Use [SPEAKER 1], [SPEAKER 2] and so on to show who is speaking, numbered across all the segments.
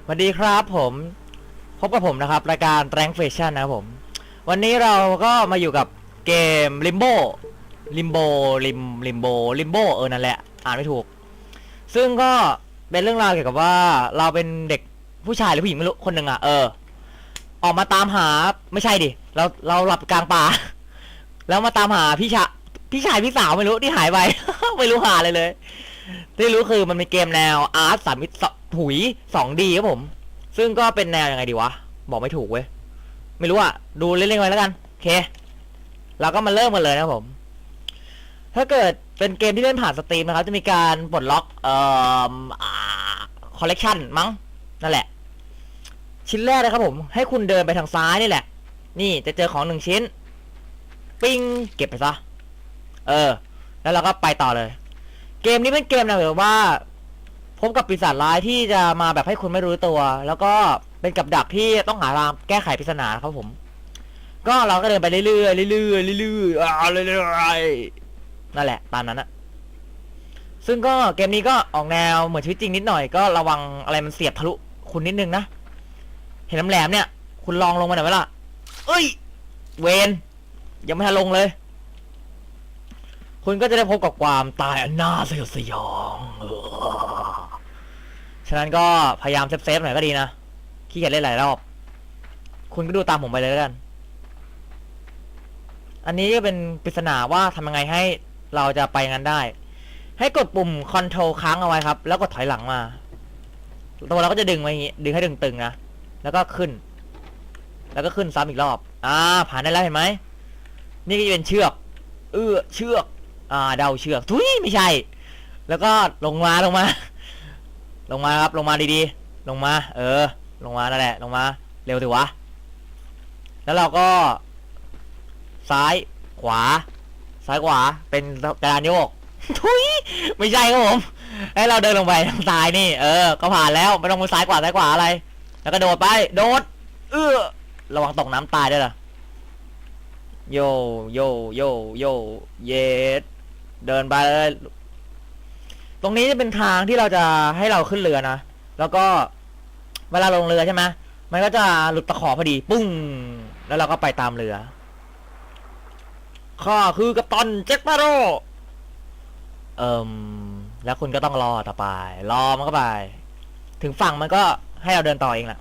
[SPEAKER 1] สวัสดีครับผมพบกับผมนะครับ รายการแรงเฟชั่นนะครับผม วันนี้เราก็มาอยู่กับเกม Limbo Limbo Lim Limbo Limbo เออนั่นแหละ อ่านไม่ถูก ซึ่งก็เป็นเรื่องราวเกี่ยวกับว่าเราเป็นเด็กผู้ชายหรือผู้หญิงไม่รู้คนหนึ่งอะเออ ออกมาตามหาไม่ใช่ดิเราเราหลับกลางป่า แล้วมาตามหาพี่ชายพี่ชายพี่สาวไม่รู้ที่หายไป ไม่รู้หาเลยเลย ที่รู้คือมันมีเกมแนวอาร์ตสามมิตร ถุยสองดีครับผม ซึ่งก็เป็นแนวยังไงดีวะ บอกไม่ถูกเว้ย ไม่รู้อะดูเล่นๆไปแล้วกัน โอเค เราก็มาเริ่มกันเลยนะผม ถ้าเกิดเป็นเกมที่เล่นผ่านสตรีมนะครับ จะมีการปลดล็อกเอ่อคอลเลกชันมั้ง นั่นแหละ ชิ้นแรกนะครับผม ให้คุณเดินไปทางซ้ายนี่แหละ นี่จะเจอของหนึ่งชิ้น ปิ้ง เก็บไปซะ เออ แล้วเราก็ไปต่อเลย เกมนี้เป็นเกมนะแบบว่า พบกับปีศาจร้ายที่จะมาแบบให้คุณไม่รู้ตัว แล้วก็เป็นกับดักที่ต้องหาทางแก้ไขปริศนาครับผม ก็เราก็เดินไปเรื่อยๆเรื่อยๆเรื่อยๆอ่าเรื่อยๆนั่นแหละ ตามนั้นอะซึ่งก็เกมนี้ก็ออกแนวเหมือนชีวิตจริงนิดหน่อยก็ระวังอะไรมันเสียบทะลุคุณนิดนึงนะ เห็นน้ำแหลมเนี่ย คุณลองลงมาหน่อยไหมล่ะ เอ้ย เวนยังไม่ทันลงเลย คุณก็จะได้พบกับความตายอันน่าสยดสยองเออ ฉะนั้นก็พยายามเซฟๆหน่อยก็ดีนะขี้เกียจเล่นหลายรอบ คุณก็ดูตามผมไปเลยแล้วกัน อันนี้ก็เป็นปริศนาว่าทำยังไงให้เราจะไปงั้นได้ ให้กดปุ่ม Ctrl ค้างเอาไว้ครับ แล้วก็ถอยหลังมา ตัวเราก็จะดึงไว้อย่างงี้ ดึงให้ดึงตึงนะ แล้วก็ขึ้น แล้วก็ขึ้นซ้ำอีกรอบ อ่า ผ่านได้แล้วเห็นไหม นี่ก็จะเป็นเชือก เอื้อ เชือก อ่า เดาเชือก ทุยไม่ใช่ แล้วก็ลงมาลงมา ลงมาครับลงมาดีๆ ลงมา เออ ลงมานั่นแหละลงมา เร็วถือวะ แล้วเราก็ ซ้ายขวา ซ้ายขวาเป็นกระดานโยก ทุยไม่ใช่ครับผมให้เราเดินลงไปทางซ้ายนี่เออ ก็ผ่านแล้วไม่ต้องไปซ้ายขวาซ้ายขวาอะไร แล้วก็โดดไป โดด เออระวังตกน้ำตายด้วยล่ะโยโยโยโยเยดเดินไปเลย ตรงนี้จะเป็นทางที่เราจะให้เราขึ้นเรือนะ แล้วก็เวลาลงเรือใช่ไหมมันก็จะหลุดตะขอพอดี ปุ้ง แล้วเราก็ไปตามเรือ ข้าคือกัปตันแจ็คแปโรเอิมแล้วคุณก็ต้องรอต่อไป รอมันก็ไป ถึงฝั่งมันก็ให้เราเดินต่อเองแหละ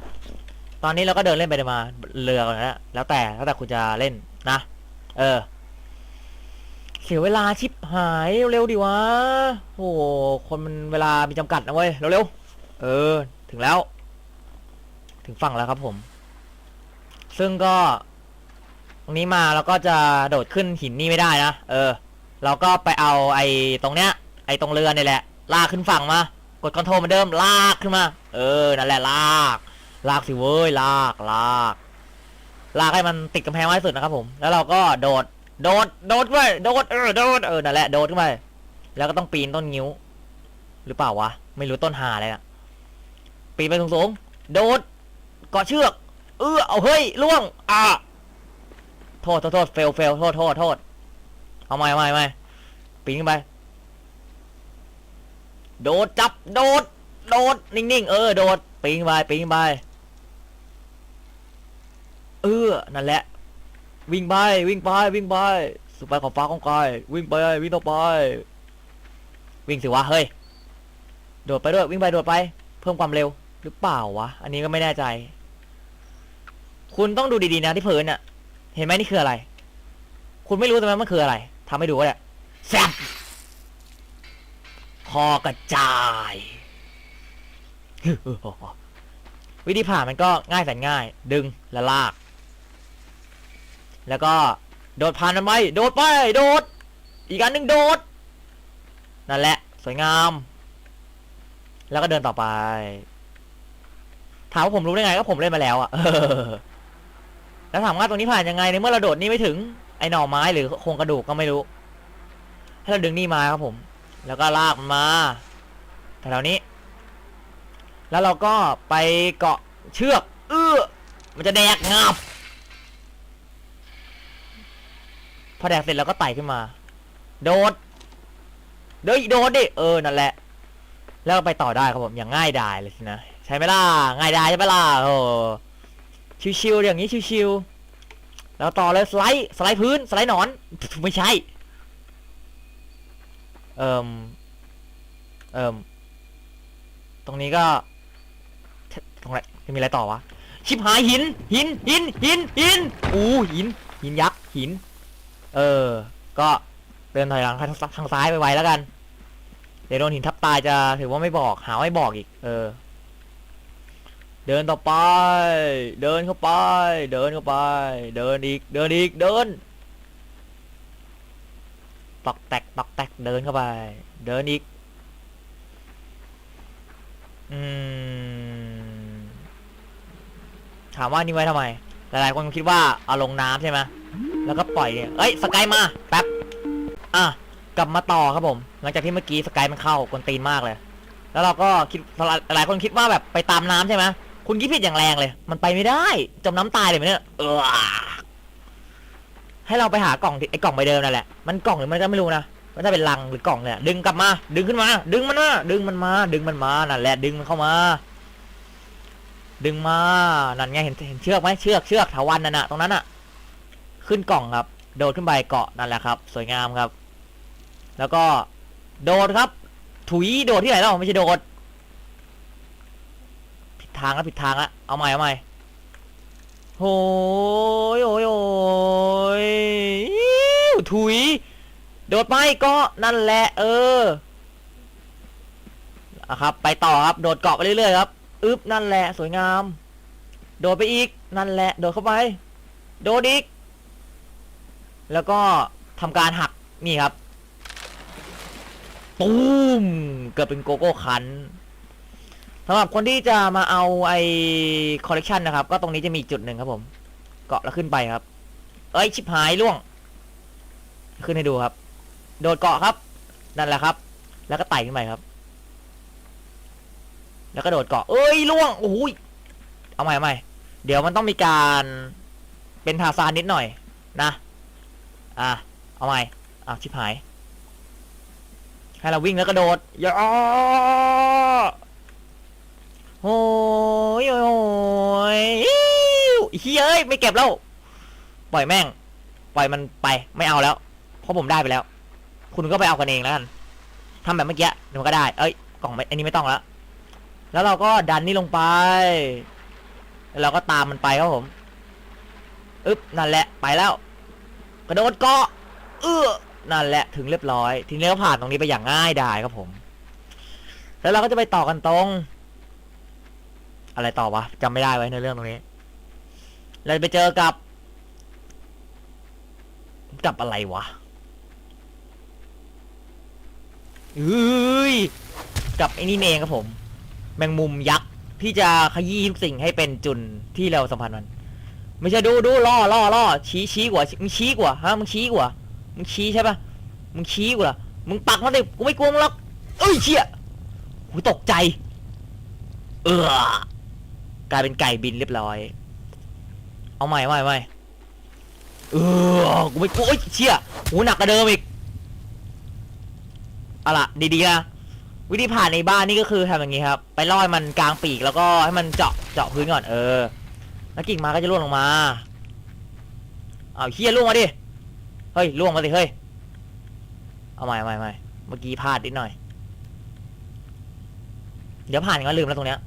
[SPEAKER 1] ตอนนี้เราก็เดินเล่นไปเดินมา เรือก่อนนะแล้วแต่ แล้วแต่คุณจะเล่นนะ เออ เสียเวลาชิบหายเร็วๆดิวะโอ้โหคนมันเวลามีจำกัดนะเว้ยเร็วๆเออ ถึงแล้ว ถึงฝั่งแล้วครับผม ซึ่งก็ตรงนี้มาเราก็จะโดดขึ้นหินนี่ไม่ได้นะเออ เราก็ไปเอาไอ้ตรงเนี้ย ไอ้ตรงเรือนี่แหละ ลากขึ้นฝั่งมากดคอนโทรลเหมือนเดิมลากขึ้นมา เออนั่นแหละลาก ลากสิเว้ยลากลาก ลากให้มันติดกำแพงไว้สุดนะครับผม แล้วเราก็โดด โดด โดดด้วยโดด เออ โดด เออ นั่นแหละ โดดขึ้นไป แล้วก็ต้องปีนต้นงิ้ว หรือเปล่าวะ ไม่รู้ต้นหาอะไรอะปีนไปสูงๆ โดดเกาะเชือก เออเอาเฮ้ย ล่วง อะ โทษ โทษ โทษ เฟลเฟลโทษ โทษ โทษ เอาไม่ไม่ไม่ปีนขึ้นไป โดด จับ โดด โดด นิ่งๆ เออ โดด ปีนไป ปีนไป เออ นั่นแหละ วิ่งไปวิ่งไปวิ่งไปสุดไปของฟ้าของกายวิ่งไปวิ่งต่อไป วิ่งสิวะเฮ้ยโดดไปด้วยวิ่งไปโดดไป เพิ่มความเร็วหรือเปล่าวะอันนี้ก็ไม่แน่ใจ คุณต้องดูดีๆนะที่พื้นอะเห็นไหมนี่คืออะไร คุณไม่รู้ใช่ไหมมันคืออะไรทำให้ดูก็ได้แซบคอกระจายวิธีผ่านมันก็ง่ายแสนง่าย ดึงและลาก แล้วก็โดดผ่านมันไปโดดไป โดด อีกอันหนึ่งโดด นั่นแหละ สวยงาม แล้วก็เดินต่อไป ถามว่าผมรู้ได้ไงก็ผมเล่นมาแล้วอะแล้วถามว่าตรงนี้ผ่านยังไงในเมื่อเราโดดนี่ไม่ถึง ไอ้หน่อไม้หรือโครงกระดูกก็ไม่รู้ ให้เราดึงนี่มาครับผม แล้วก็ลากมันมาแถวๆนี้ แล้วเราก็ไปเกาะเชือก เออมันจะแดกงับ พอแดกเสร็จเราก็ไต่ขึ้นมา โดดเด้ยโดดดิเออนั่นแหละ แล้วก็ไปต่อได้ครับผมอย่างง่ายดายเลยนะฉช่ไหมล่ะง่ายดายใช่ไหมล่ะโอ้ชิวๆอย่างนี้ชิวๆแล้วต่อเลยสไลด์สไลด์พื้นสไลด์หนอนไม่ใช่ เอิมเอิมตรงนี้ก็ตรงไหนจะมีอะไรต่อวะ ชิบหายหิน หินหินหินหินอู้หิน หินยักษ์หิน เออ ก็เดินถอยหลังทางทางซ้ายไปไวๆแล้วกัน เดี๋ยวโดนหินทับตายจะถือว่าไม่บอกหาไม่บอกอีก เออ เดินต่อไป เดินเข้าไป เดินเข้าไป เดินอีก เดินอีก เดิน ตอกแตกตอกแตกเดินเข้าไป เดินอีก อืม ถามว่านี่ไว้ทำไม หลายๆคนคิดว่าเอาลงน้ำใช่ไหม แล้วก็ปล่อยเลยเอ้ยสกายมาแป๊บอะกลับมาต่อครับผม หลังจากที่เมื่อกี้สกายมันเข้ากวนตีนมากเลย แล้วเราก็คิดหลายคนคิดว่าแบบไปตามน้ำใช่ไหมคุณคิดผิดอย่างแรงเลย มันไปไม่ได้ จมน้ำตายเลยไหมเนี่ยเออให้เราไปหากล่องไอ้กล่องใบเดิมนั่นแหละ มันกล่องหรือมันก็ไม่รู้นะมันจะเป็นลังหรือกล่องเนี่ย ดึงกลับมา ดึงขึ้นมา ดึงมันมา ดึงมันมา ดึงมันมา นั่นแหละ ดึงมันเข้ามา ดึงมา นั่นไง เห็นเห็นเชือกไหมเชือก เชือกถาวันนั่นน่ะ ตรงนั้นน่ะ ขึ้นกล่องครับ โดดขึ้นไปเกาะนั่นแหละครับ สวยงามครับ แล้วก็โดดครับ ถุยโดดที่ไหนเล่าไม่ใช่โดดผิดทางแล้วผิดทางแล้วเอาใหม่เอาใหม่โอ้ยโอ้ยโอ้ยถุย โดดไปก็นั่นแหละเอออะครับ ไปต่อครับ โดดเกาะไปเรื่อยๆครับ อึ๊บนั่นแหละสวยงาม โดดไปอีกนั่นแหละ โดดเข้าไป โดดอีก แล้วก็ทำการหักนี่ครับตูมเกิดเป็นโกโก้คันสำหรับคนที่จะมาเอาไอคอลเลกชันนะครับ ก็ตรงนี้จะมีจุดหนึ่งครับผม เกาะแล้วขึ้นไปครับ เอ้ยชิบหายล่วง ขึ้นให้ดูครับ โดดเกาะครับ นั่นแหละครับ แล้วก็ไต่ขึ้นไปครับ แล้วก็โดดเกาะ เอ้ยล่วงโอ้ยเอาใหม่ใหม่เดี๋ยวมันต้องมีการเป็นทาซานนิดหน่อย นะ อะ เอาใหม่อะชิบหาย ให้เราวิ่งแล้วกระโดดอย่าโอ้ยโอ้ยเฮ้ยเอ้ยไม่เก็บแล้ว ปล่อยแม่ง ปล่อยมันไป ไม่เอาแล้ว เพราะผมได้ไปแล้ว คุณก็ไปเอากันเองแล้วกันทำแบบเมื่อกี้เดี๋ยวมันก็ได้ เอ้ย กล่องไม่อันนี้ไม่ต้องแล้ว แล้วเราก็ดันนี่ลงไป แล้วเราก็ตามมันไปครับผม อึ๊บ นั่นแหละ ไปแล้ว กระโดดเกาะเอื้อนั่นแหละถึงเรียบร้อย ทีนี้เราผ่านตรงนี้ไปอย่างง่ายดายครับผม แล้วเราก็จะไปต่อกันตรง อะไรต่อวะจำไม่ได้ไว้ในเรื่องตรงนี้ เราจะไปเจอกับ กับอะไรวะเอ้ยกับไอ้นี่เองครับผม แมงมุมยักษ์ที่จะขยี้ทุกสิ่งให้เป็นจุนที่เราสัมพันธ์มัน ไม่ใช่ดูดูล่อล่อล่อชี้ชี้กว่ามึงชี้กว่าฮะมึงชี้กว่ามึงชี้ใช่ปะมึงชี้กูเหรอมึงปักมาดิกูไม่กลัวมึงหรอกเอ้ยเชี่ยหูตกใจ เออกลายเป็นไก่บินเรียบร้อย เอาใหม่ใหม่ใหม่เออกูไม่กลัวเอ้ยเชี่ยหูหนักกว่าเดิมอีกเอาล่ะดีๆนะวิธีผ่านในบ้านนี่ก็คือทำอย่างนี้ครับ ไปล่อยมันกลางปีกแล้วก็ให้มันเจาะเจาะพื้นก่อนเออ แล้วกิ่งไมาก็จะร่วงลงมาเอาเฮียร่วงมาดิ เฮ้ยร่วงมาสิเฮ้ย เอาใหม่ใหม่ใหม่เมื่อกี้พลาดนิดหน่อย เดี๋ยวผ่านก็ลืมแล้วตรงเนี้ย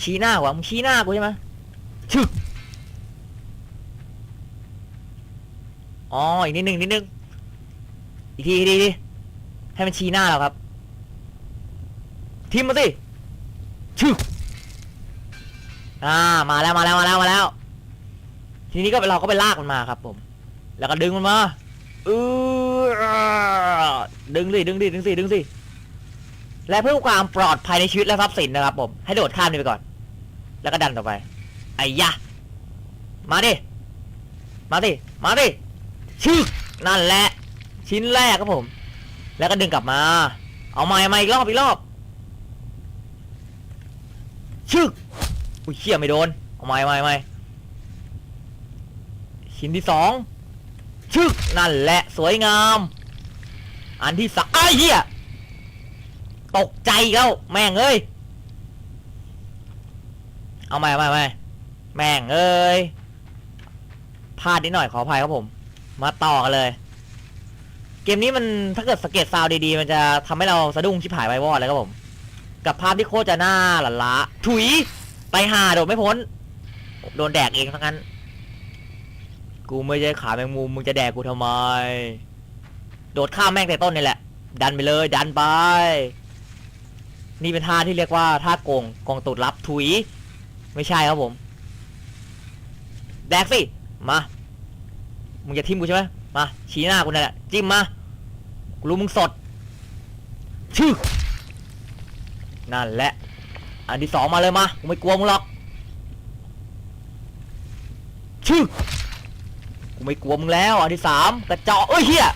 [SPEAKER 1] ชี้หน้าวะมึงชี้หน้ากูใช่ไหมชึกอ๋ออีกนิดนึงนิดนึง อีกทีอีกทีอีกทีให้มันชี้หน้าเราครับ ทิมมาสิชึก อ่ามาแล้วมาแล้วมาแล้วมาแล้ว ทีนี้ก็เราก็ไปลากมันมาครับ ผม แล้วก็ดึงมันมาเออดึงสิดึงสิดึงสิดึงสิและเพื่อความปลอดภัยในชีวิตและทรัพย์สินนะครับผมให้โดดข้ามนี่ไปก่อน แล้วก็ดันต่อไปไอ้ยะมาดิมาดิมาดิชึกนั่นแหละ ชิ้นแรกครับผม แล้วก็ดึงกลับมา เอาใหม่ใหม่อีกรอบอีกรอบชึก อุ้ยเชี่ยไม่โดนเอาไม่ไม่ไม่ชิ้นที่สองชึกนั่นแหละสวยงาม อันที่สามไอ้เหี้ยตกใจแล้วแม่งเอ้ยเอาใหม่เอาใหม่เอาใหม่แม่งเอ้ยพลาดนิดหน่อยขออภัยครับผม มาต่อกันเลย เกมนี้มันถ้าเกิดสเก็ตซาวดีๆ มันจะทำให้เราสะดุ้งชิบหายไปวอดเลยครับผม กับภาพที่โคตรจะน่าหลันล้าถุย ไปหาโดดไม่พ้น โดนแดกเองทั้งนั้น กูไม่ใช่ขาแมงมุมมึงจะแดกกูทำไม โดดข้ามแม่งแต่ต้นนี่แหละ ดันไปเลยดันไป นี่เป็นท่าที่เรียกว่าท่าโกงกองตูดรับถุย ไม่ใช่ครับผม แดกสิ มา มึงจะทิมกูใช่ไหมมา ชี้หน้ากูนั่นแหละ จิ้มมา กูรู้มึงสดชื่อนั่นแหละ อันที่สองมาเลยมากูไม่กลัวมึงหรอกชื่อกูไม่กลัวมึงแล้ว อันที่สามกระเจาะเอ้ยเฮีย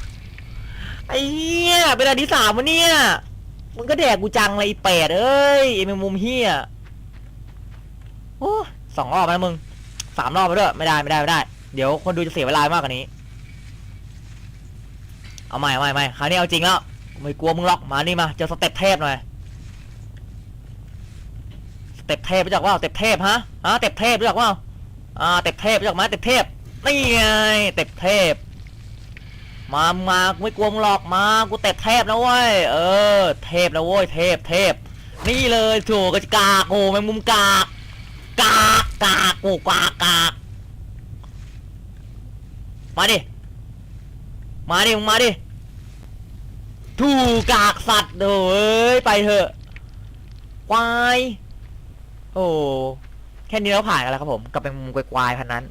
[SPEAKER 1] ไอ้เฮียเป็นอันที่สามวะเนี่ยมึงก็แดกกูจังเลยไอ้เป็ดเอ้ยไอ้แมงมุมเฮียโอ้สองรอบแล้วมึงสามรอบไปด้วยไม่ได้ไม่ได้ไม่ได้ เดี๋ยวคนดูจะเสียเวลามากกว่านี้ เอาใหม่เอาใหม่เอาใหม่คราวนี้เอาจริงแล้วไม่กลัวมึงหรอกมานี่มาเจอสเต็ปเทพหน่อย เต็ปเทพรู้จักว่าเต็ปเทพฮะฮะเต็ปเทพรู้จักว่าอ่าเต็ปเทพรู้จักไหมเต็ปเทพนี่ไงเต็ปเทพ มามาไม่กลัวมึงหรอกมากูเต็ปเทพนะเว้ยเออ เทพนะเว้ยเทพเทพ นี่เลยโถูกกากโอ้แมงมุมกากกากกากโอ้กากกากมาดิมาดิมึงมาดิถูกกากสัตว์เด้อเอ้ยไปเถอะควาย อ้แค่นี้เราผ่านกันแล้วครับผมกับเป็นมุมควายๆพันนั้น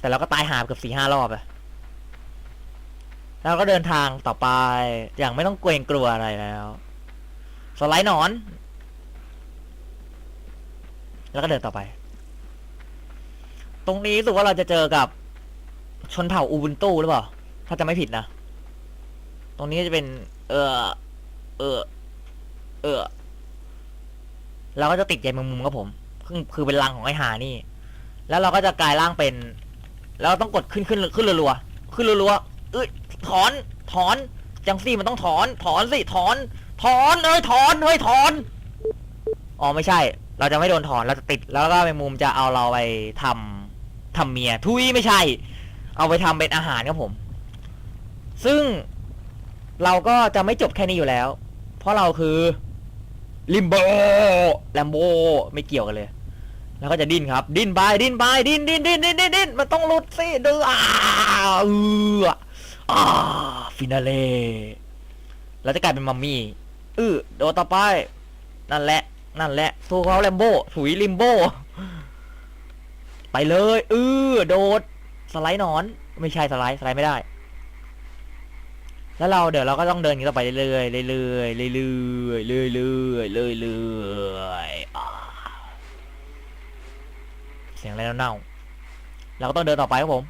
[SPEAKER 1] แต่เราก็ตายหาเกือบสี่ห้ารอบอะแล้วก็เดินทางต่อไป อย่างไม่ต้องเกรงกลัวอะไรแล้ว สไลด์นอน แล้วก็เดินต่อไป ตรงนี้รู้สึกว่าเราจะเจอกับชนเผ่าอูบุนตูหรือเปล่า ถ้าจะไม่ผิดนะ ตรงนี้จะเป็น เออเออเออ เราก็จะติดใจแมงมุมครับผมคือเป็นรังของไอ้หานี่ แล้วเราก็จะกลายร่างเป็น แล้วต้องกดขึ้นขึ้นขึ้นรัวๆขึ้นรัวๆเอ้ยถอนถอนจังซี่มันต้องถอน ถอนสิถอน ถอนเอ้ยถอนเฮ้ยถอนอ๋อไม่ใช่ เราจะไม่โดนถอนเราจะติดแล้วก็แมงมุมจะเอาเราไปทำทำเมีย ทุยไม่ใช่ เอาไปทำเป็นอาหารครับผม ซึ่งเราก็จะไม่จบแค่นี้อยู่แล้ว เพราะเราคือ ลิมโบแลมโบไม่เกี่ยวกันเลย แล้วก็จะดิ้นครับ ดิ้นไปดิ้นไปดิ้นดิ้นดิ้นดิ้นดิ้นดิ้นมันต้องหลุดสิดื้ออ่าเอออ่าฟินาเล่แล้วจะกลายเป็นมัมมี่เออโดนต่อไป นั่นแหละ นั่นแหละสู้เขาแลมโบถุยลิมโบ ไปเลยเออโดด สไลด์นอน ไม่ใช่สไลด์ สไลด์ไม่ได้ แล้วเราเดี๋ยวเราก็ต้องเดินอย่างนี้ต่อไปเรื่อยๆเรื่อยๆเรื่อยๆเรื่อยๆเรื่อยๆเรื่อยๆอ่าเสียงอะไรเน่าๆเราก็ต้องเดินต่อไปครับผม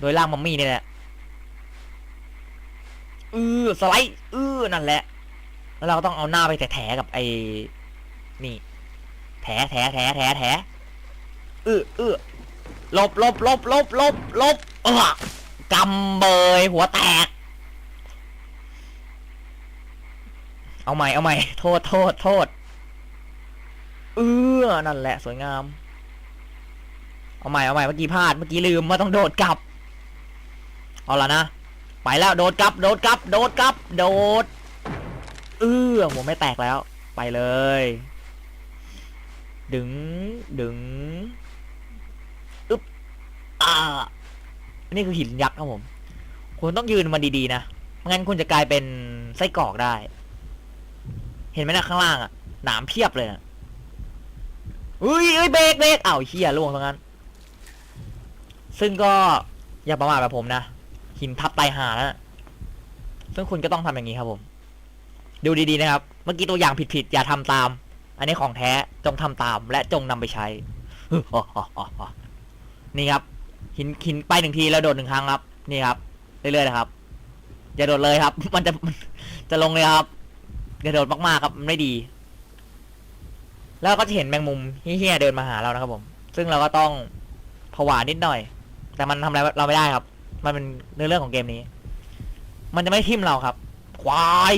[SPEAKER 1] โดยร่างมัมมี่นี่แหละเออสไลด์เออนั่นแหละ แล้วเราก็ต้องเอาหน้าไปแถๆกับไอ้นี่แถแถแถแถแถเออเออลบลบลบลบลบลบเออกำเบยหัวแตก เอาใหม่เอาใหม่ โทษโทษโทษ เออนั่นแหละสวยงาม เอาใหม่เอาใหม่เมื่อกี้พลาดเมื่อกี้ลืมว่าต้องโดดกลับ เอาละนะไปแล้วโดดกลับ โดดกลับ โดดกลับ โดด เออหัวไม่แตกแล้ว ไปเลย ดึงดึงอึ๊บอ่านี่คือหินยักษ์ครับผม คุณต้องยืนมันดีๆนะไม่งั้นคุณจะกลายเป็นไส้กรอกได้ เห็นไหมนะข้างล่างอะหนามเพียบเลยนะอุ้ยเอ้ยเบรกเบรกอ้าวเฮียล่วงตรงนั้น ซึ่งก็อย่าประมาทแบบผมนะหินทับไตายหาแล้วนะซึ่งคุณก็ต้องทำอย่างนี้ครับผม ดูดีๆนะครับ เมื่อกี้ตัวอย่างผิดๆอย่าทำตาม อันนี้ของแท้จงทำตาม และจงนำไปใช้นี่ครับ หินหินไปหนึ่งทีแล้วโดดหนึ่งครั้งครับ นี่ครับเรื่อยๆนะครับ อย่าโดดเลยครับ มันจะจะลงเลยครับ กระโดดมากๆครับมันไม่ดี แล้วก็จะเห็นแมงมุมเฮี้ยๆเดินมาหาเรานะครับผม ซึ่งเราก็ต้องผวานิดหน่อย แต่มันทำอะไรเราไม่ได้ครับ มันเป็นเนื้อเรื่องของเกมนี้ มันจะไม่ทิ่มเราครับ ควาย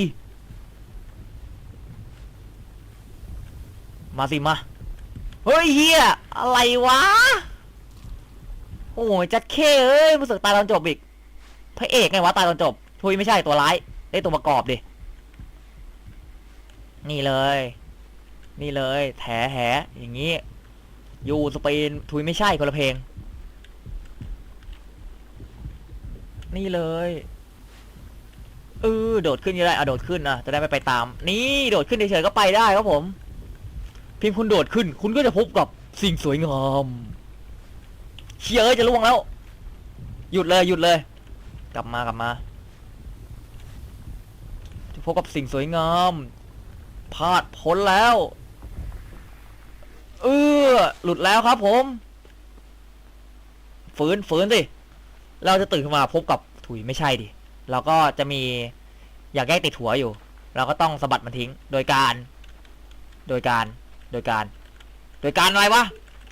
[SPEAKER 1] มาสิมา เฮ้ยเฮียอะไรวะ โอ้ยจัดเคเอ้ยรู้สึกตายตอนจบอีก พระเอกไงวะตายตอนจบทุยไม่ใช่ตัวร้าย ได้ตัวประกอบดิ นี่เลย นี่เลย แถแหอย่างงี้ยูสเปนทุยไม่ใช่คนละเพลง นี่เลยเออโดดขึ้นก็ได้อะโดดขึ้นอะจะได้ไม่ไปตาม นี่โดดขึ้นเฉยๆก็ไปได้ครับผม เพียงคุณโดดขึ้น คุณก็จะพบกับสิ่งสวยงามเชียเอ้ยจะล่วงแล้ว หยุดเลยหยุดเลย กลับมากลับมา จะพบกับสิ่งสวยงาม พลาดพ้นแล้ว เออหลุดแล้วครับผม ฝืนฝืนสิ เราจะตื่นขึ้นมาพบกับถุยไม่ใช่ดิ เราก็จะมีอยากแยกติดหัวอยู่ เราก็ต้องสะบัดมันทิ้ง โดยการ โดยการ โดยการ โดยการอะไรวะ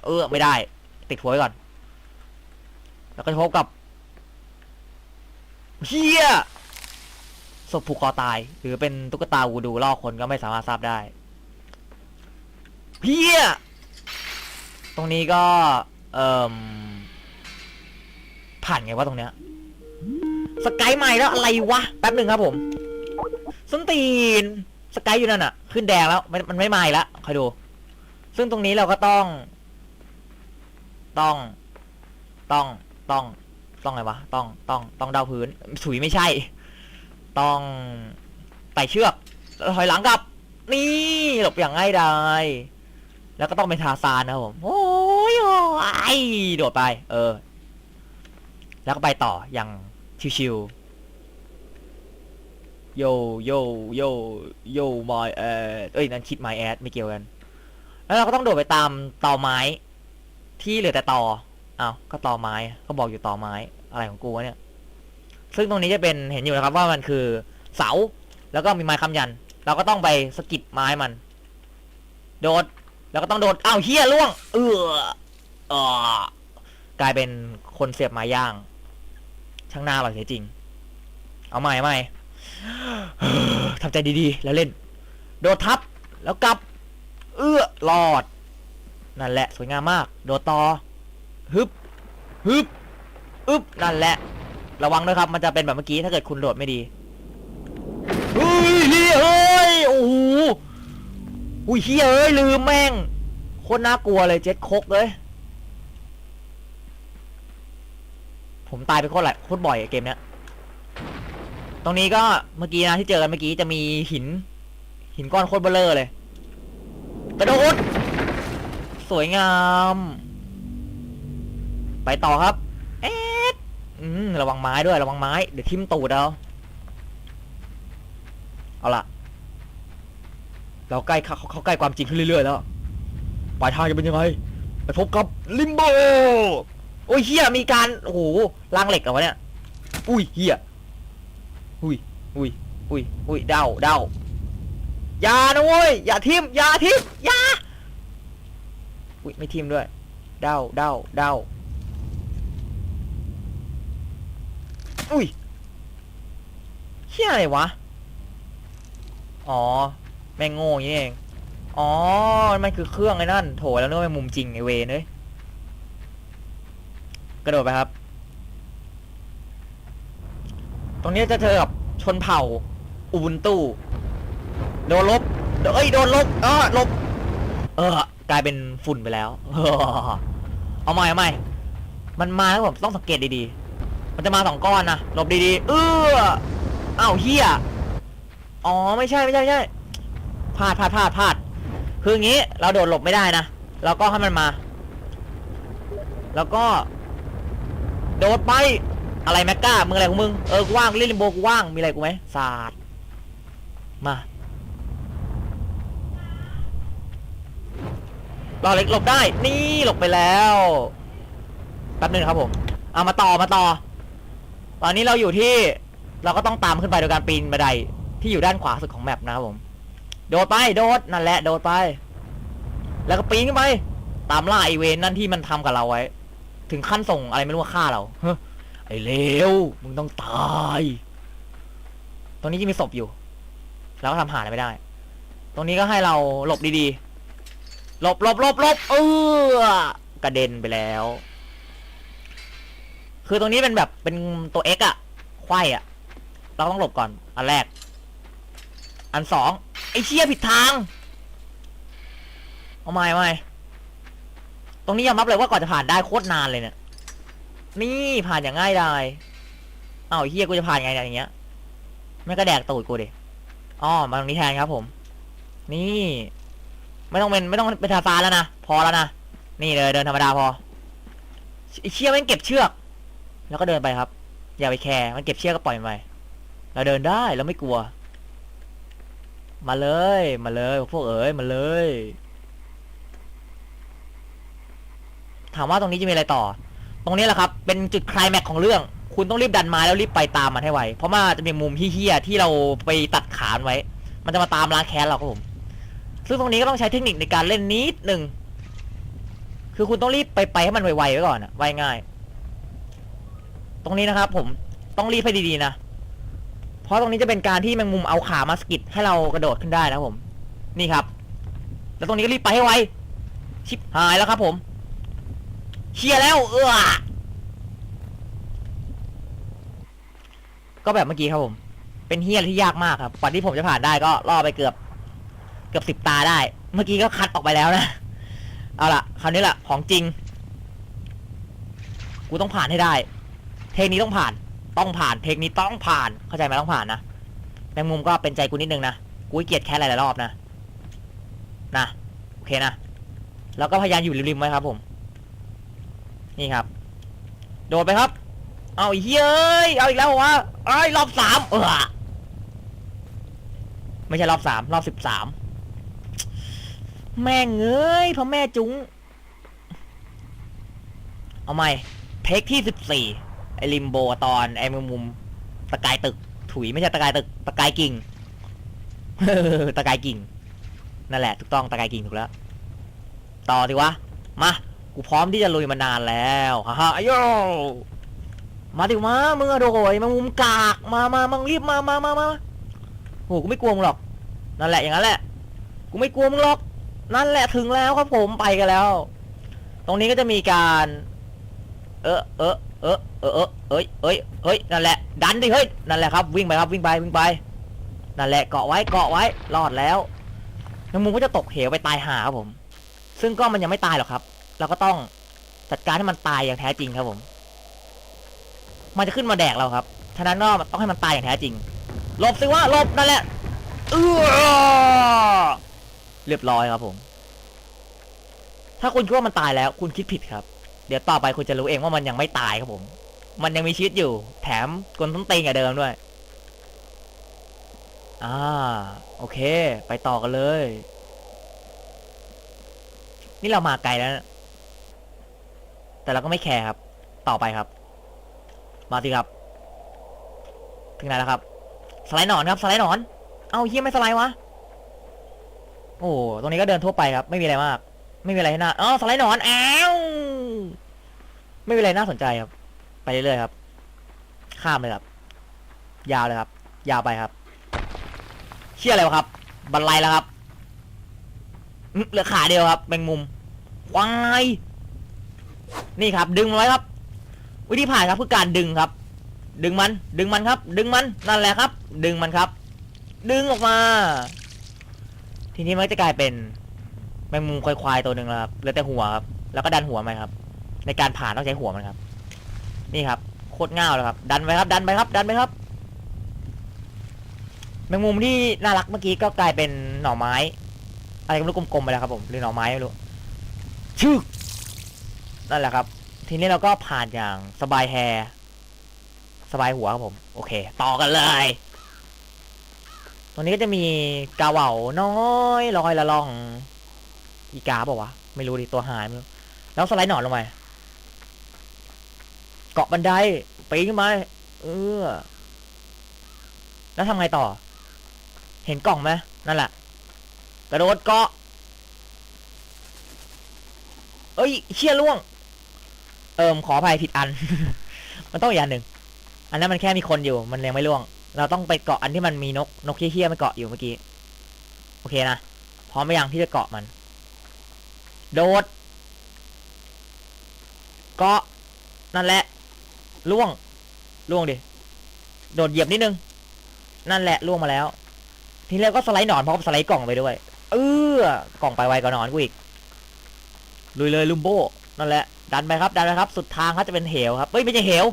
[SPEAKER 1] เออ ไม่ได้ ติดหัวไว้ก่อน แล้วก็พบกับเฮีย ศพผูกคอตาย หรือเป็นตุ๊กตาวูดูล่อคนก็ไม่สามารถทราบได้เฮียตรงนี้ก็ เอ่มผ่านไงวะตรงเนี้ยสกายใหม่แล้วอะไรวะ แป๊บหนึ่งครับผมส้นตีนสกายอยู่นั่นอะขึ้นแดงแล้ว มันมันไม่ใหม่ละคอยดู ซึ่งตรงนี้เราก็ต้อง ต้อง ต้อง ต้อง ต้องอะไรวะ ต้อง ต้อง ต้องเดาพื้นสุยไม่ใช่ ต้องไต่เชือกแล้วถอยหลังกลับ นี่หลบอย่างง่ายดายแล้วก็ต้องเป็นทาซานนะครับผม โอ้ยโอยโดดไป เออ แล้วก็ไปต่ออย่างชิวๆโยโยโยโย my ad เอ้ยนั่นคิด my ad ไม่เกี่ยวกัน แล้วเราก็ต้องโดดไปตามตอไม้ ที่เหลือแต่ตอเอ้าก็ตอไม้เขาบอกอยู่ตอไม้ อะไรของกูวะเนี่ย ซึ่งตรงนี้จะเป็นเห็นอยู่นะครับว่ามันคือเสาแล้วก็มีไม้ค้ำยัน เราก็ต้องไปสกิดไม้มัน โดดแล้วก็ต้องโดดอ้าวเฮียล่วง เออเออกลายเป็นคนเสียบไม้ย่าง ช่างหน้าอร่อเสียจริง เอาใหม่ใหม่ทำใจดีๆ แล้วเล่น โดดทับแล้วกลับ เอื้อรอด นั่นแหละ สวยงามมาก โดดต่อฮึบฮึบอึบนั่นแหละ ระวังด้วยครับ มันจะเป็นแบบเมื่อกี้ถ้าเกิดคุณโดดไม่ดีเฮ้ยเฮ้ยเฮ้ยโอ้โหอุ้ยเฮ้ยเอ้ยลืมแม่งโคตรน่ากลัวเลยเจ็ดคกเลย ผมตายไปโคตรหลายโคตรบ่อยอะเกมเนี้ย ตรงนี้ก็เมื่อกี้นะที่เจอกันเมื่อกี้จะมีหิน หินก้อนโคตรเบลเลอร์เลยกระโดดสวยงาม ไปต่อครับ เอ๊ะ อืมระวังไม้ด้วยระวังไม้ เดี๋ยวทิ่มตูดเอาเอาล่ะ เราใกล้เขาเขาใกล้ความจริงขึ้นเรื่อยๆแล้วปลายทางจะเป็นยังไงไปพบกับลิมโบโอ้ยเฮียมีการโอ้โหรางเหล็กเหรอวะเนี่ยอุ้ยเฮียอุ้ยอุ้ยอุ้ยอุ้ยเดาเดาอย่านะเว้ยอย่าทิมอย่าทิมอย่าอุ้ยไม่ทิมด้วย เดาเดาเดา อุ้ยเฮียอะไรวะ อ๋อ แม่งโง่ย่างนี้เอง อ๋อ มันคือเครื่องไอ้นั่น โถแล้วนึกว่าเป็นมุมจริงไอเวเอ้ยกระโดดไปครับ ตรงนี้จะเจอกับชนเผ่าอุบุนตู้ โดนลบเอ้ย โดนลบเออลบ เออ กลายเป็นฝุ่นไปแล้ว เอาใหม่เอาใหม่ มันมาแล้วผมต้องสังเกตดีๆ มันจะมาสองก้อนนะหลบดีๆ เอออ้าวเฮียอ๋อไม่ใช่ไม่ใช่ไม่ใช่พลาดพลาดพลาดพลาดคืออย่างงี้เราโดดหลบไม่ได้นะเราก็ให้มันมา แล้วก็ โดดไปอะไรแม็กก้ามึงอะไรของมึงเออกูว่างเล่นลิมโบกูว่างมีอะไรกูไหมศาสตร์มาเรอเล็กหลบได้ นี่หลบไปแล้วแป๊บนึงครับผม เอามาต่อมาต่อ ตอนนี้เราอยู่ที่เราก็ต้องตามขึ้นไปโดยการปีนบันไดที่อยู่ด้านขวาสุดของแมปนะครับผม โดดไปโดดนั่นแหละโดดไป แล้วก็ปีนขึ้นไป ตามล่าไอเวนนั่นที่มันทำกับเราไว้ ถึงขั้นส่งอะไรไม่รู้ว่าฆ่าเราเฮ้ไอเลวมึงต้องตาย ตรงนี้ยังมีศพอยู่เราก็ทำหาอะไรไม่ได้ ตรงนี้ก็ให้เราหลบดีๆ หลบหลบหลบหลบเออกระเด็นไปแล้ว คือตรงนี้เป็นแบบเป็นตัว X อะไขว้อะเราต้องหลบก่อนอันแรก อันสองไอ้เชี่ยผิดทางเอาไม่ไม่ตรงนี้ยอมรับเลยว่าก่อนจะผ่านได้โคตรนานเลยเนี่ยนี่ผ่านอย่างง่ายดายเอ้าไอ้เฮียกูจะผ่านไงเนี่ยอย่างเงี้ยไม่ก็แดกตูดกูดิอ๋อมาตรงนี้แทนครับผม นี่ ไม่ต้องเป็นไม่ต้องเป็นทาซานแล้วนะพอแล้วนะนี่เลยเดินธรรมดาพอไอ้เชี่ยแม่งเก็บเชือก แล้วก็เดินไปครับ อย่าไปแคร์มันเก็บเชือกก็ปล่อยไปเราเดินได้เราไม่กลัว มาเลย มาเลย พวกเอ๋ยมาเลย ถามว่าตรงนี้จะมีอะไรต่อ ตรงนี้แหละครับ เป็นจุดคลายแม็กซ์ของเรื่อง คุณต้องรีบดันมาแล้วรีบไปตามมันให้ไวเพราะว่าจะมีมุมเฮี้ยๆที่เราไปตัดขานไว้ มันจะมาตามล้างแค้นเราครับผมซึ่งตรงนี้ก็ต้องใช้เทคนิคในการเล่นนิดหนึ่งคือคุณต้องรีบไปไปให้มันไวๆไว้ก่อนอะไวง่าย รงนี้นะครับ ผมต้องรีบให้ดีๆนะ เพราะตรงนี้จะเป็นการที่แมงมุมเอาขามาสกิดให้เรากระโดดขึ้นได้นะผม นี่ครับ แล้วตรงนี้ก็รีบไปให้ไว ชิบหายแล้วครับผมเชียร์แล้ว เออก็แบบเมื่อกี้ครับผม เป็นเฮียที่ยากมากครับกว่าที่ผมจะผ่านได้ก็ล่อไปเกือบ เกือบสิบตาได้ เมื่อกี้ก็คัดออกไปแล้วนะ เอาล่ะ คราวนี้แหละของจริง กูต้องผ่านให้ได้ เทคนี้ต้องผ่าน ต้องผ่านเทคนี้ต้องผ่าน เข้าใจไหมต้องผ่านนะแมงมุมก็เป็นใจกูนิดนึงนะ กูเกียจแค่หลายๆรอบนะ นะ โอเคนะ แล้วก็พยายามอยู่ริมๆไว้ครับผม นี่ครับ โดดไปครับ เอาอีกเฮ้ย เอาอีกแล้ววะเอ้ยรอบสามเออไม่ใช่รอบสามรอบสิบสาม แม่งเอ้ยพ่อแม่จุ้ง เอาใหม่ เทคที่สิบสี่ ไอริมโบตอนไอมุมมุมตะกายตึก ถุยไม่ใช่ตะกายตึกตะกายกิ่ง ตะกายกิ่ง นั่นแหละถูกต้องตะกายกิ่งถูกแล้ว ต่อสิวะ มา กูพร้อมที่จะลุยมานานแล้วฮ่าฮ่าโยมาดิมามึงอะโดยมามุมกาก มามามึงรีบมามามามาโหกูไม่กลัวมึงหรอก นั่นแหละอย่างนั้นแหละ กูไม่กลัวมึงหรอก นั่นแหละถึงแล้วครับผมไปกันแล้ว ตรงนี้ก็จะมีการ เออเออเออ เออเออเอ้ยเอ้ยเอ้ยนั่นแหละ ดันดิเฮ้ยนั่นแหละครับวิ่งไปครับวิ่งไปวิ่งไปนั่นแหละเกาะไว้เกาะไว้รอดแล้วแมงมุมก็จะตกเหวไปตายหาครับผม ซึ่งก็มันยังไม่ตายหรอกครับ เราก็ต้องจัดการให้มันตายอย่างแท้จริงครับผม มันจะขึ้นมาแดกเราครับฉะนั้นก็ต้องให้มันตายอย่างแท้จริงหลบสิว่าหลบนั่นแหละเออเรียบร้อยครับผม ถ้าคุณคิดว่ามันตายแล้ว คุณคิดผิดครับ เดี๋ยวต่อไปคุณจะรู้เองว่ามันยังไม่ตายครับผม มันยังมีชีวิตอยู่ แถมกลต้นตีนกับเดิมด้วย อ่า โอเค ไปต่อกันเลย นี่เรามาไกลแล้วนะแต่เราก็ไม่แคร์ครับ ต่อไปครับ มาสิครับ ถึงไหนแล้วครับ สไลด์หนอนครับ สไลด์หนอน เอ้าเฮียไม่สไลด์วะ โอ้ ตรงนี้ก็เดินทั่วไปครับ ไม่มีอะไรมาก ไม่มีอะไรให้น่าอ๋อสไลด์หนอน อ้าว ไม่มีอะไรน่าสนใจครับ ไปเรื่อยๆครับ ข้ามเลยครับ ยาวเลยครับ ยาวไปครับ เชื่ออะไรวะครับ บันไลแล้วครับเหลือขาเดียวครับแมงมุมควายนี่ครับ ดึงมันไว้ครับ วิธีผ่านครับคือการดึงครับ ดึงมัน ดึงมันครับ ดึงมันนั่นแหละครับ ดึงมันครับ ดึงออกมา ทีนี้มันจะกลายเป็นแมงมุมควายๆตัวหนึ่งแล้วครับเหลือแต่หัวครับแล้วก็ดันหัวมันครับ ในการผ่านต้องใช้หัวมันครับ นี่ครับโคตรง่าวเลยครับ ดันไปครับ ดันไปครับ ดันไปครับ แมงมุมที่น่ารักเมื่อกี้ก็กลายเป็นหน่อไม้ อะไรก็ไม่รู้กลมๆไปแล้วครับผมหรือหน่อไม้ไม่รู้ชื่อนั่นแหละครับ ทีนี้เราก็ผ่านอย่างสบายแฮสบายหัวครับผม โอเค ต่อกันเลย ตรงนี้ก็จะมีกาเหว่าน้อยลอยละล่อง อีกาบอกวะ ไม่รู้ดิตัวหายไม่รู้แล้วสไลด์หนอนลงไป กาะบันไดปีนขึ้นมาเออ แล้วทำไงต่อ เห็นกล่องไหมนั่นแหละ กระโดดเกาะ เอ้ยเชี่ยล่วง เอิมขออภัยผิดอัน มันต้องอีกอันหนึ่ง อันนั้นมันแค่มีคนอยู่ มันยังไม่ล่วง เราต้องไปเกาะอันที่มันมีนก นกเฮี้ยๆมันเกาะอยู่เมื่อกี้ โอเคนะ พร้อมไปยังที่จะเกาะมัน โดด เกาะ นั่นแหละ ล่วงล่วงดิ โดดเหยียบนิดนึง นั่นแหละล่วงมาแล้ว ทีนี้เราก็สไลด์หนอนพร้อมสไลด์กล่องไปด้วย เออกล่องไปไวกว่าหนอนกูอีก ลุยเลยลุมโบนั่นแหละ ดันไปครับ ดันไปครับ สุดทางครับจะเป็นเหวครับเฮ้ยไม่ใช่เหว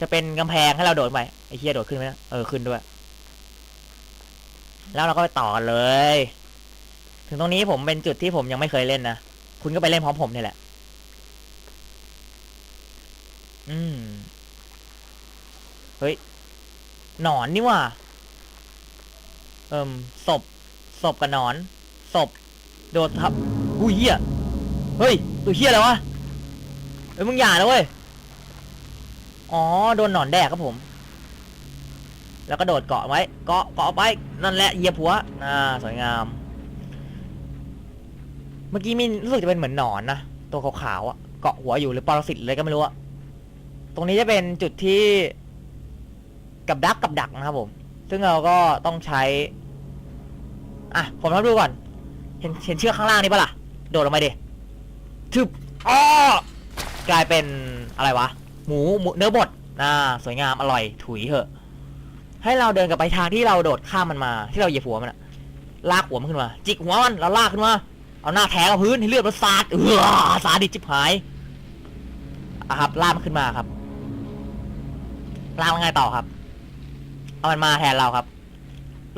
[SPEAKER 1] จะเป็นกำแพงให้เราโดดไป ไอ้เฮียโดดขึ้นไหมนะ เออขึ้นด้วย แล้วเราก็ไปต่อเลย ถึงตรงนี้ผมเป็นจุดที่ผมยังไม่เคยเล่นนะ คุณก็ไปเล่นพร้อมผมนี่แหละ อืม เฮ้ย หนอนนี่ว่า เอิ่มศพ ศพกับหนอน ศพ โดดทับอุ้ยเฮียเฮ้ย ตัวเฮียอะไรวะ เฮ้ยมึงอย่านะเว้ย อ๋อ โดนหนอนแดกครับผม แล้วก็โดดเกาะไว้ เกาะ เกาะไป นั่นแหละ เหยียบหัว อ่า สวยงาม เมื่อกี้มีรู้สึกจะเป็นเหมือนหนอนนะ ตัวขาวๆอะเกาะหัวอยู่หรือปรสิตเลยก็ไม่รู้อะตรงนี้จะเป็นจุดที่ กับดักกับดักนะครับผม ซึ่งเราก็ต้องใช้ อะ ผมทำดูก่อน เห็นเห็นเชือกข้างล่างนี่ปะล่ะ โดดลงไปดิทึบอ้อกลายเป็นอะไรวะ หมูหมูเนื้อบดอ่าสวยงามอร่อยถุยเถอะ ให้เราเดินกลับไปทางที่เราโดดข้ามมันมา ที่เราเหยียบหัวมันอะลากหัวมันขึ้นมา จิกหัวมันแล้วลากขึ้นมา เอาหน้าแทงกับพื้นให้เลือดมันสาดเออสาดิจิบหายอะครับลากมันขึ้นมาครับลากมันไงต่อครับ เอามันมาแทนเราครับ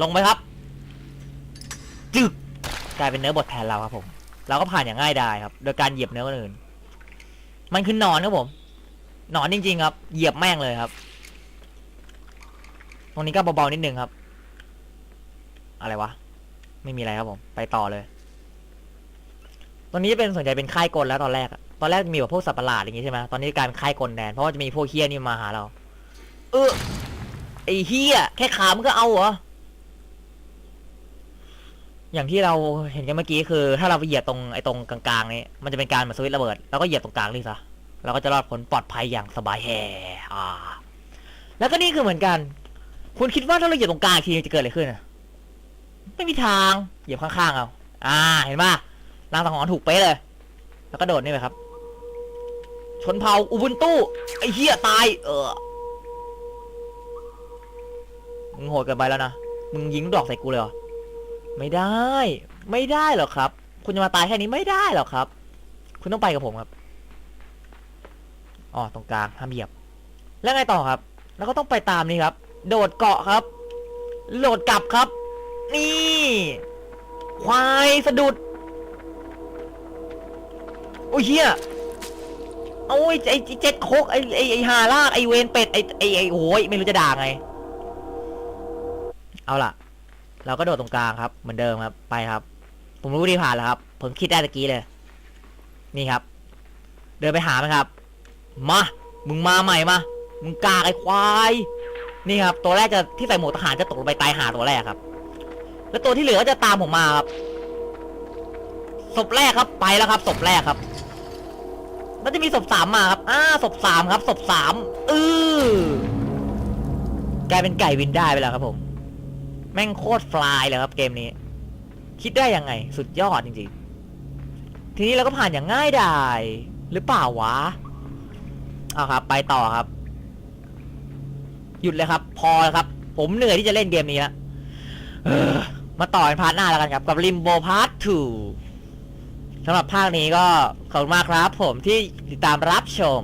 [SPEAKER 1] ลงไปครับจึกกลายเป็นเนื้อบดแทนเราครับผม เราก็ผ่านอย่างง่ายดายครับ โดยการเหยียบเนื้อคนอื่น มันคือหนอนครับผมหนอนจริงๆครับ เหยียบแม่งเลยครับ ตรงนี้ก็เบาๆนิดนึงครับ อะไรวะ ไม่มีอะไรครับผม ไปต่อเลยตอนนี้เป็นส่วนใหญ่เป็นค่ายกลแล้วตอนแรก ตอนแรกมีแบบพวกสัตว์ประหลาดอย่างงี้ใช่ไหมตอนนี้กลารเป็นค่ายกลแทนเพราะว่าจะมีพวกเฮี้ยนี่มาหาเรา เออ ไอ้เฮียแค่ขามันก็เอาเหรอ อย่างที่เราเห็นกันเมื่อกี้คือ ถ้าเราไปเหยียบตรงไอ้ตรงกลางๆนี้มันจะเป็นการเหมือนสวิตช์ระเบิดแล้วก็เหยียบตรงกลางนี่ซะเราก็จะรอดพ้นปลอดภัยอย่างสบายแฮ่อ่า แล้วก็นี่คือเหมือนกัน คุณคิดว่าถ้าเราเหยียบตรงกลางอีกทีจะเกิดอะไรขึ้นอะไม่มีทางเหยียบข้างๆเอาอ่า เห็นปะรางสังหรณ์ถูกเป๊ะเลย แล้วก็โดดนี่ไปครับ ชนเผ่าอุบุนตู้ไอ้เหี้ยตาย เออ มึงโหดเกินไปแล้วนะ มึงยิงดอกใส่กูเลยเหรอ ไม่ได้ ไม่ได้หรอกครับ คุณจะมาตายแค่นี้ไม่ได้หรอกครับ คุณต้องไปกับผมครับ อ๋อ ตรงกลาง ห้ามเหยียบ แล้วไงต่อครับ แล้วก็ต้องไปตามนี่ครับ โดดเกาะครับ โหลดกลับครับ นี่ ควายสะดุด โอ้ยเฮียโอ้ยไอ้เจ็ดโคกไอ้ไอ้ไอ้หาลากไอ้เวนเป็ดไอ้ไอ้ไอ้โอ้ยไม่รู้จะด่าไง เอาล่ะ เราก็โดดตรงกลางครับ เหมือนเดิมครับ ไปครับ ผมรู้วิธีผ่านแล้วครับ ผมคิดได้ตะกี้เลย นี่ครับ เดินไปหามันครับ มา มึงมาใหม่มา มึงกากไอ้ควาย นี่ครับ ตัวแรกจะที่ใส่หมวกทหารจะตกลงไปตายหาตัวแรกครับ แล้วตัวที่เหลือก็จะตามผมมาครับ ศพแรกครับ ไปแล้วครับ ศพแรกครับ แล้วจะมีศพสามมาครับอ่าศพสามครับ ศพสาม อือกลายเป็นไก่วินได้ไปแล้วครับผม แม่งโคตรฟลายเลยครับเกมนี้ คิดได้ยังไง สุดยอดจริงๆ ทีนี้เราก็ผ่านอย่างง่ายดายหรือเปล่าวะเอาครับ ไปต่อครับ หยุดเลยครับ พอแล้วครับ ผมเหนื่อยที่จะเล่นเกมนี้ล้วเออมาต่อในพาร์ทหน้าแล้วกันครับ กับ Limbo Part 2สำหรับภาคนี้ก็ขอบคุณมากครับ ผมที่ติดตามรับชม